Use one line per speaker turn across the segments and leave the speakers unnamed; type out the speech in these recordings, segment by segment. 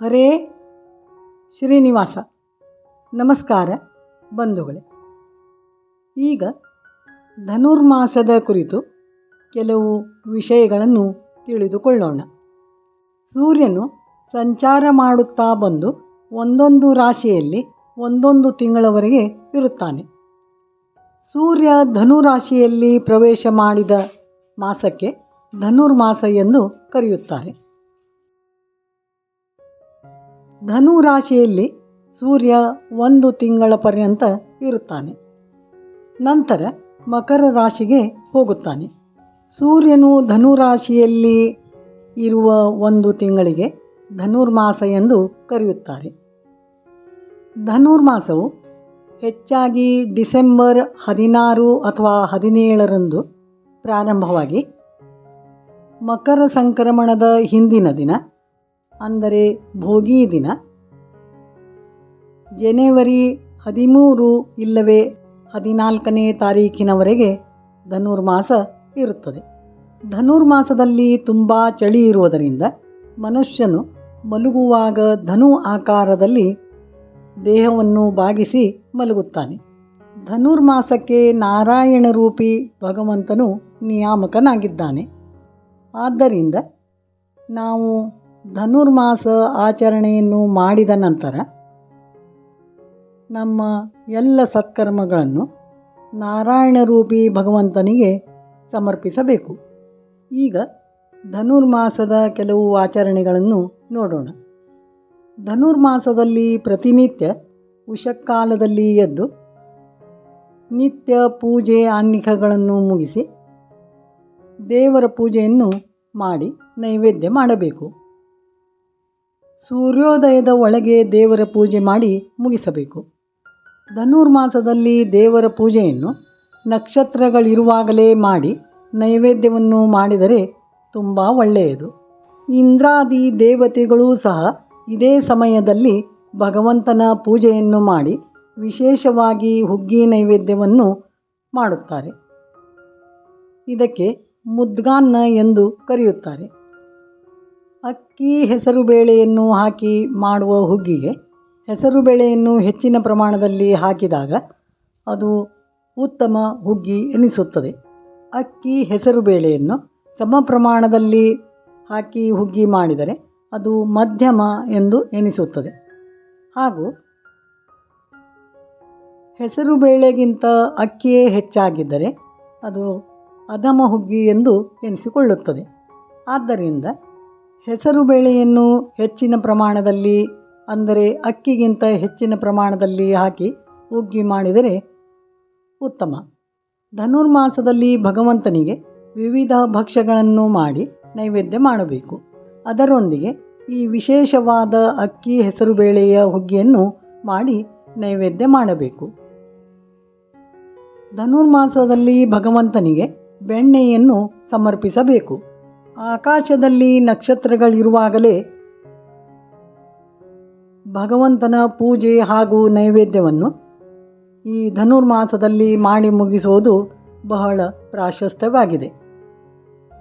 ಹರೇ ಶ್ರೀನಿವಾಸ. ನಮಸ್ಕಾರ ಬಂಧುಗಳೇ. ಈಗ ಧನುರ್ಮಾಸದ ಕುರಿತು ಕೆಲವು ವಿಷಯಗಳನ್ನು ತಿಳಿದುಕೊಳ್ಳೋಣ. ಸೂರ್ಯನು ಸಂಚಾರ ಮಾಡುತ್ತಾ ಬಂದು ಒಂದೊಂದು ರಾಶಿಯಲ್ಲಿ ಒಂದೊಂದು ತಿಂಗಳವರೆಗೆ ಇರುತ್ತಾನೆ. ಸೂರ್ಯ ಧನುರಾಶಿಯಲ್ಲಿ ಪ್ರವೇಶ ಮಾಡಿದ ಮಾಸಕ್ಕೆ ಧನುರ್ಮಾಸ ಎಂದು ಕರೆಯುತ್ತಾರೆ. ಧನು ರಾಶಿಯಲ್ಲಿ ಸೂರ್ಯ ಒಂದು ತಿಂಗಳ ಪರ್ಯಂತ ಇರುತ್ತಾನೆ. ನಂತರ ಮಕರ ರಾಶಿಗೆ ಹೋಗುತ್ತಾನೆ. ಸೂರ್ಯನು ಧನುರಾಶಿಯಲ್ಲಿ ಇರುವ ಒಂದು ತಿಂಗಳಿಗೆ ಧನುರ್ಮಾಸ ಎಂದು ಕರೆಯುತ್ತಾರೆ. ಧನುರ್ಮಾಸವು ಹೆಚ್ಚಾಗಿ ಡಿಸೆಂಬರ್ ಹದಿನಾರು ಅಥವಾ ಹದಿನೇಳರಂದು ಪ್ರಾರಂಭವಾಗಿ ಮಕರ ಸಂಕ್ರಮಣದ ಹಿಂದಿನ ದಿನ ಅಂದರೆ ಭೋಗಿ ದಿನ. ಜನವರಿ ಹದಿಮೂರು ಇಲ್ಲವೇ ಹದಿನಾಲ್ಕನೇ ತಾರೀಖಿನವರೆಗೆ ಧನುರ್ಮಾಸ ಇರುತ್ತದೆ. ಧನುರ್ಮಾಸದಲ್ಲಿ ತುಂಬ ಚಳಿ ಇರುವುದರಿಂದ ಮನುಷ್ಯನು ಮಲಗುವಾಗ ಧನು ಆಕಾರದಲ್ಲಿ ದೇಹವನ್ನು ಬಾಗಿಸಿ ಮಲಗುತ್ತಾನೆ. ಧನುರ್ಮಾಸಕ್ಕೆ ನಾರಾಯಣ ರೂಪಿ ಭಗವಂತನು ನಿಯಾಮಕನಾಗಿದ್ದಾನೆ. ಆದ್ದರಿಂದ ನಾವು ಧನುರ್ಮಾಸ ಆಚರಣೆಯನ್ನು ಮಾಡಿದ ನಂತರ ನಮ್ಮ ಎಲ್ಲ ಸತ್ಕರ್ಮಗಳನ್ನು ನಾರಾಯಣ ರೂಪಿ ಭಗವಂತನಿಗೆ ಸಮರ್ಪಿಸಬೇಕು. ಈಗ ಧನುರ್ಮಾಸದ ಕೆಲವು ಆಚರಣೆಗಳನ್ನು ನೋಡೋಣ. ಧನುರ್ಮಾಸದಲ್ಲಿ ಪ್ರತಿನಿತ್ಯ ಉಷಕ್ಕಾಲದಲ್ಲಿ ಎದ್ದು ನಿತ್ಯ ಪೂಜೆ ಆನ್ನಿಕಗಳನ್ನು ಮುಗಿಸಿ ದೇವರ ಪೂಜೆಯನ್ನು ಮಾಡಿ ನೈವೇದ್ಯ ಮಾಡಬೇಕು. ಸೂರ್ಯೋದಯದ ಒಳಗೆ ದೇವರ ಪೂಜೆ ಮಾಡಿ ಮುಗಿಸಬೇಕು. ಧನುರ್ಮಾಸದಲ್ಲಿ ದೇವರ ಪೂಜೆಯನ್ನು ನಕ್ಷತ್ರಗಳಿರುವಾಗಲೇ ಮಾಡಿ ನೈವೇದ್ಯವನ್ನು ಮಾಡಿದರೆ ತುಂಬ ಒಳ್ಳೆಯದು. ಇಂದ್ರಾದಿ ದೇವತೆಗಳೂ ಸಹ ಇದೇ ಸಮಯದಲ್ಲಿ ಭಗವಂತನ ಪೂಜೆಯನ್ನು ಮಾಡಿ ವಿಶೇಷವಾಗಿ ಹುಗ್ಗಿ ನೈವೇದ್ಯವನ್ನು ಮಾಡುತ್ತಾರೆ. ಇದಕ್ಕೆ ಮುದ್ಗಾನ್ನ ಎಂದು ಕರೆಯುತ್ತಾರೆ. ಅಕ್ಕಿ ಹೆಸರುಬೇಳೆಯನ್ನು ಹಾಕಿ ಮಾಡುವ ಹುಗ್ಗಿಗೆ ಹೆಸರುಬೇಳೆಯನ್ನು ಹೆಚ್ಚಿನ ಪ್ರಮಾಣದಲ್ಲಿ ಹಾಕಿದಾಗ ಅದು ಉತ್ತಮ ಹುಗ್ಗಿ ಎನಿಸುತ್ತದೆ. ಅಕ್ಕಿ ಹೆಸರುಬೇಳೆಯನ್ನು ಸಮ ಪ್ರಮಾಣದಲ್ಲಿ ಹಾಕಿ ಹುಗ್ಗಿ ಮಾಡಿದರೆ ಅದು ಮಧ್ಯಮ ಎಂದು ಎನಿಸುತ್ತದೆ. ಹಾಗೂ ಹೆಸರುಬೇಳೆಗಿಂತ ಅಕ್ಕಿಯೇ ಹೆಚ್ಚಾಗಿದ್ದರೆ ಅದು ಅಧಮ ಹುಗ್ಗಿ ಎಂದು ಎನಿಸಿಕೊಳ್ಳುತ್ತದೆ. ಆದ್ದರಿಂದ ಹೆಸರುಬೇಳೆಯನ್ನು ಹೆಚ್ಚಿನ ಪ್ರಮಾಣದಲ್ಲಿ, ಅಂದರೆ ಅಕ್ಕಿಗಿಂತ ಹೆಚ್ಚಿನ ಪ್ರಮಾಣದಲ್ಲಿ ಹಾಕಿ ಹುಗ್ಗಿ ಮಾಡಿದರೆ ಉತ್ತಮ. ಧನುರ್ಮಾಸದಲ್ಲಿ ಭಗವಂತನಿಗೆ ವಿವಿಧ ಭಕ್ಷ್ಯಗಳನ್ನು ಮಾಡಿ ನೈವೇದ್ಯ ಮಾಡಬೇಕು. ಅದರೊಂದಿಗೆ ಈ ವಿಶೇಷವಾದ ಅಕ್ಕಿ ಹೆಸರುಬೇಳೆಯ ಹುಗ್ಗಿಯನ್ನು ಮಾಡಿ ನೈವೇದ್ಯ ಮಾಡಬೇಕು. ಧನುರ್ಮಾಸದಲ್ಲಿ ಭಗವಂತನಿಗೆ ಬೆಣ್ಣೆಯನ್ನು ಸಮರ್ಪಿಸಬೇಕು. ಆಕಾಶದಲ್ಲಿ ನಕ್ಷತ್ರಗಳಿರುವಾಗಲೇ ಭಗವಂತನ ಪೂಜೆ ಹಾಗೂ ನೈವೇದ್ಯವನ್ನು ಈ ಧನುರ್ಮಾಸದಲ್ಲಿ ಮಾಡಿ ಮುಗಿಸುವುದು ಬಹಳ ಪ್ರಾಶಸ್ತ್ಯವಾಗಿದೆ.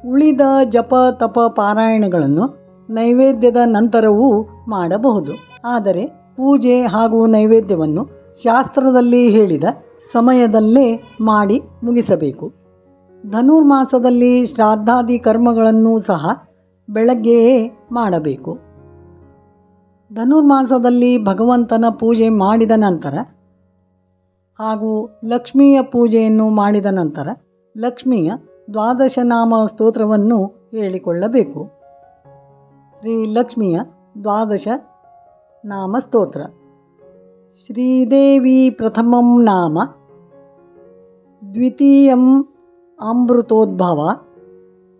ಉಳಿದ ಜಪ, ತಪ, ಪಾರಾಯಣಗಳನ್ನು ನೈವೇದ್ಯದ ನಂತರವೂ ಮಾಡಬಹುದು. ಆದರೆ ಪೂಜೆ ಹಾಗೂ ನೈವೇದ್ಯವನ್ನು ಶಾಸ್ತ್ರದಲ್ಲಿ ಹೇಳಿದ ಸಮಯದಲ್ಲೇ ಮಾಡಿ ಮುಗಿಸಬೇಕು. ಧನುರ್ಮಾಸದಲ್ಲಿ ಶ್ರಾದ್ದಾದಿ ಕರ್ಮಗಳನ್ನು ಸಹ ಬೆಳಗ್ಗೆಯೇ ಮಾಡಬೇಕು. ಧನುರ್ಮಾಸದಲ್ಲಿ ಭಗವಂತನ ಪೂಜೆ ಮಾಡಿದ ನಂತರ ಹಾಗೂ ಲಕ್ಷ್ಮಿಯ ಪೂಜೆಯನ್ನು ಮಾಡಿದ ನಂತರ ಲಕ್ಷ್ಮಿಯ ದ್ವಾದಶನಾಮ ಸ್ತೋತ್ರವನ್ನು ಹೇಳಿಕೊಳ್ಳಬೇಕು. ಶ್ರೀ ಲಕ್ಷ್ಮಿಯ ದ್ವಾದಶ ನಾಮ ಸ್ತೋತ್ರ. ಶ್ರೀದೇವಿ ಪ್ರಥಮಂ ನಾಮ, ದ್ವಿತೀಯಂ ಅಮೃತೋದ್ಭವ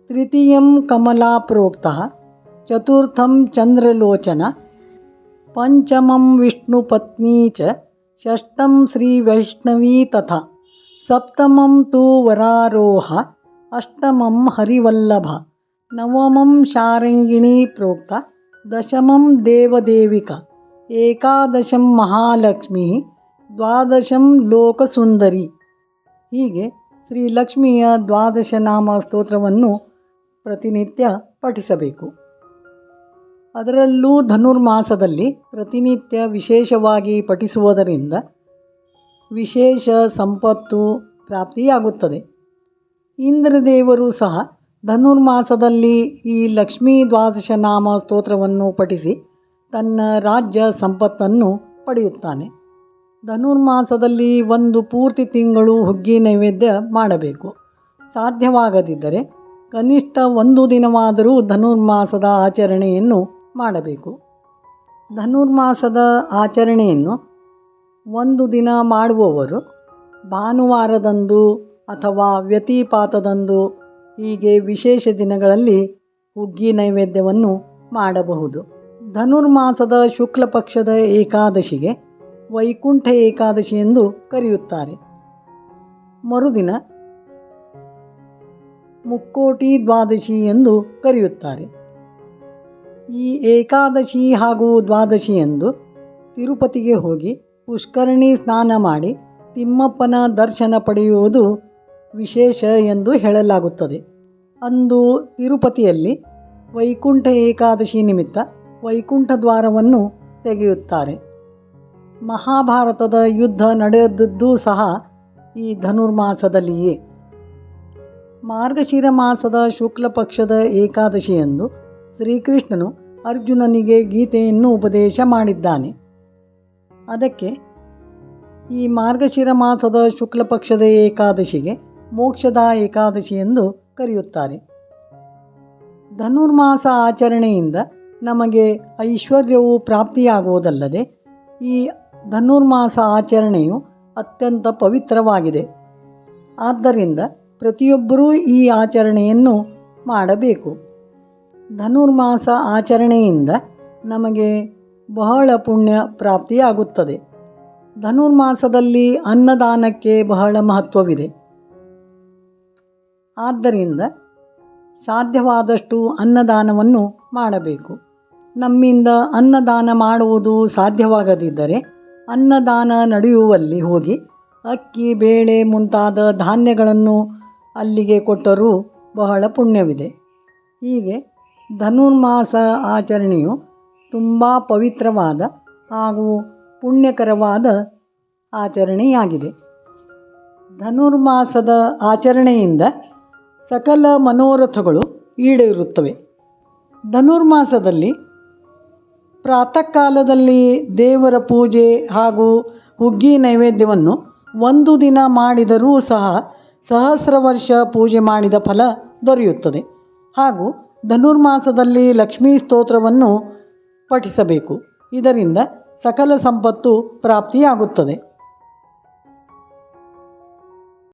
ತೃತೀಯಂ ಕಮಲಾ ಪ್ರೋಕ್ತ ಚತುರ್ಥಂ ಚಂದ್ರಲೋಚನ ಪಂಚಮಂ ವಿಷ್ಣುಪತ್ನಿ ಚ ಷಷ್ಠಂ ಶ್ರೀವೈಷ್ಣವೀ ತಥಾ ಸಪ್ತಮಂ ತು ವರಾರೋಹ ಅಷ್ಟಮಂ ಹರಿವಲ್ಲಭ ನವಮಂ ಶಾರಂಗಿಣಿ ಪ್ರೋಕ್ತ ದಶಮಂ ದೇವದೇವಿಕ ಏಕಾದಶಂ ಮಹಾಲಕ್ಷ್ಮಿ ದ್ವಾದಶಂ ಲೋಕಸುಂದರಿ ಹೀಗೆ ಶ್ರೀ ಲಕ್ಷ್ಮಿಯ ದ್ವಾದಶ ನಾಮ ಸ್ತೋತ್ರವನ್ನು ಪ್ರತಿನಿತ್ಯ ಪಠಿಸಬೇಕು. ಅದರಲ್ಲೂ ಧನುರ್ಮಾಸದಲ್ಲಿ ಪ್ರತಿನಿತ್ಯ ವಿಶೇಷವಾಗಿ ಪಠಿಸುವುದರಿಂದ ವಿಶೇಷ ಸಂಪತ್ತು ಪ್ರಾಪ್ತಿಯಾಗುತ್ತದೆ. ಇಂದ್ರದೇವರು ಸಹ ಧನುರ್ಮಾಸದಲ್ಲಿ ಈ ಲಕ್ಷ್ಮೀ ದ್ವಾದಶ ನಾಮ ಸ್ತೋತ್ರವನ್ನು ಪಠಿಸಿ ತನ್ನ ರಾಜ್ಯ ಸಂಪತ್ತನ್ನು ಪಡೆಯುತ್ತಾನೆ. ಧನುರ್ಮಾಸದಲ್ಲಿ ಒಂದು ಪೂರ್ತಿ ತಿಂಗಳು ಹುಗ್ಗಿ ನೈವೇದ್ಯ ಮಾಡಬೇಕು. ಸಾಧ್ಯವಾಗದಿದ್ದರೆ ಕನಿಷ್ಠ ಒಂದು ದಿನವಾದರೂ ಧನುರ್ಮಾಸದ ಆಚರಣೆಯನ್ನು ಮಾಡಬೇಕು. ಧನುರ್ಮಾಸದ ಆಚರಣೆಯನ್ನು ಒಂದು ದಿನ ಮಾಡುವವರು ಭಾನುವಾರದಂದು ಅಥವಾ ವ್ಯತಿಪಾತದಂದು ಹೀಗೆ ವಿಶೇಷ ದಿನಗಳಲ್ಲಿ ಹುಗ್ಗಿ ನೈವೇದ್ಯವನ್ನು ಮಾಡಬಹುದು. ಧನುರ್ಮಾಸದ ಶುಕ್ಲ ಪಕ್ಷದ ಏಕಾದಶಿಗೆ ವೈಕುಂಠ ಏಕಾದಶಿ ಎಂದು ಕರೆಯುತ್ತಾರೆ. ಮರುದಿನ ಮುಕ್ಕೋಟಿ ದ್ವಾದಶಿ ಎಂದು ಕರೆಯುತ್ತಾರೆ. ಈ ಏಕಾದಶಿ ಹಾಗೂ ದ್ವಾದಶಿ ಎಂದು ತಿರುಪತಿಗೆ ಹೋಗಿ ಪುಷ್ಕರಣಿ ಸ್ನಾನ ಮಾಡಿ ತಿಮ್ಮಪ್ಪನ ದರ್ಶನ ಪಡೆಯುವುದು ವಿಶೇಷ ಎಂದು ಹೇಳಲಾಗುತ್ತದೆ. ಅಂದು ತಿರುಪತಿಯಲ್ಲಿ ವೈಕುಂಠ ಏಕಾದಶಿ ನಿಮಿತ್ತ ವೈಕುಂಠ ದ್ವಾರವನ್ನು ತೆಗೆಯುತ್ತಾರೆ. ಮಹಾಭಾರತದ ಯುದ್ಧ ನಡೆದದ್ದು ಸಹ ಈ ಧನುರ್ಮಾಸದಲ್ಲಿಯೇ. ಮಾರ್ಗಶಿರ ಮಾಸದ ಶುಕ್ಲ ಪಕ್ಷದ ಏಕಾದಶಿಯಂದು ಶ್ರೀಕೃಷ್ಣನು ಅರ್ಜುನನಿಗೆ ಗೀತೆಯನ್ನು ಉಪದೇಶ ಮಾಡಿದ್ದಾನೆ. ಅದಕ್ಕೆ ಈ ಮಾರ್ಗಶಿರ ಮಾಸದ ಶುಕ್ಲ ಪಕ್ಷದ ಏಕಾದಶಿಗೆ ಮೋಕ್ಷದ ಏಕಾದಶಿ ಎಂದು ಕರೆಯುತ್ತಾರೆ. ಧನುರ್ಮಾಸ ಆಚರಣೆಯಿಂದ ನಮಗೆ ಐಶ್ವರ್ಯವು ಪ್ರಾಪ್ತಿಯಾಗುವುದಲ್ಲದೆ ಈ ಧನುರ್ಮಾಸ ಆಚರಣೆಯು ಅತ್ಯಂತ ಪವಿತ್ರವಾಗಿದೆ. ಆದ್ದರಿಂದ ಪ್ರತಿಯೊಬ್ಬರೂ ಈ ಆಚರಣೆಯನ್ನು ಮಾಡಬೇಕು. ಧನುರ್ಮಾಸ ಆಚರಣೆಯಿಂದ ನಮಗೆ ಬಹಳ ಪುಣ್ಯ ಪ್ರಾಪ್ತಿಯಾಗುತ್ತದೆ. ಧನುರ್ಮಾಸದಲ್ಲಿ ಅನ್ನದಾನಕ್ಕೆ ಬಹಳ ಮಹತ್ವವಿದೆ. ಆದ್ದರಿಂದ ಸಾಧ್ಯವಾದಷ್ಟು ಅನ್ನದಾನವನ್ನು ಮಾಡಬೇಕು. ನಮ್ಮಿಂದ ಅನ್ನದಾನ ಮಾಡುವುದು ಸಾಧ್ಯವಾಗದಿದ್ದರೆ ಅನ್ನದಾನ ನಡೆಯುವಲ್ಲಿ ಹೋಗಿ ಅಕ್ಕಿ, ಬೇಳೆ ಮುಂತಾದ ಧಾನ್ಯಗಳನ್ನು ಅಲ್ಲಿಗೆ ಕೊಟ್ಟರೂ ಬಹಳ ಪುಣ್ಯವಿದೆ. ಹೀಗೆ ಧನುರ್ಮಾಸ ಆಚರಣೆಯು ತುಂಬ ಪವಿತ್ರವಾದ ಹಾಗೂ ಪುಣ್ಯಕರವಾದ ಆಚರಣೆಯಾಗಿದೆ. ಧನುರ್ಮಾಸದ ಆಚರಣೆಯಿಂದ ಸಕಲ ಮನೋರಥಗಳು ಈಡೇರುತ್ತವೆ. ಧನುರ್ಮಾಸದಲ್ಲಿ ಪ್ರಾತಃ ಕಾಲದಲ್ಲಿ ದೇವರ ಪೂಜೆ ಹಾಗೂ ಹುಗ್ಗಿ ನೈವೇದ್ಯವನ್ನು ಒಂದು ದಿನ ಮಾಡಿದರೂ ಸಹ ಸಹಸ್ರ ವರ್ಷ ಪೂಜೆ ಮಾಡಿದ ಫಲ ದೊರೆಯುತ್ತದೆ. ಹಾಗೂ ಧನುರ್ಮಾಸದಲ್ಲಿ ಲಕ್ಷ್ಮೀ ಸ್ತೋತ್ರವನ್ನು ಪಠಿಸಬೇಕು. ಇದರಿಂದ ಸಕಲ ಸಂಪತ್ತು ಪ್ರಾಪ್ತಿಯಾಗುತ್ತದೆ.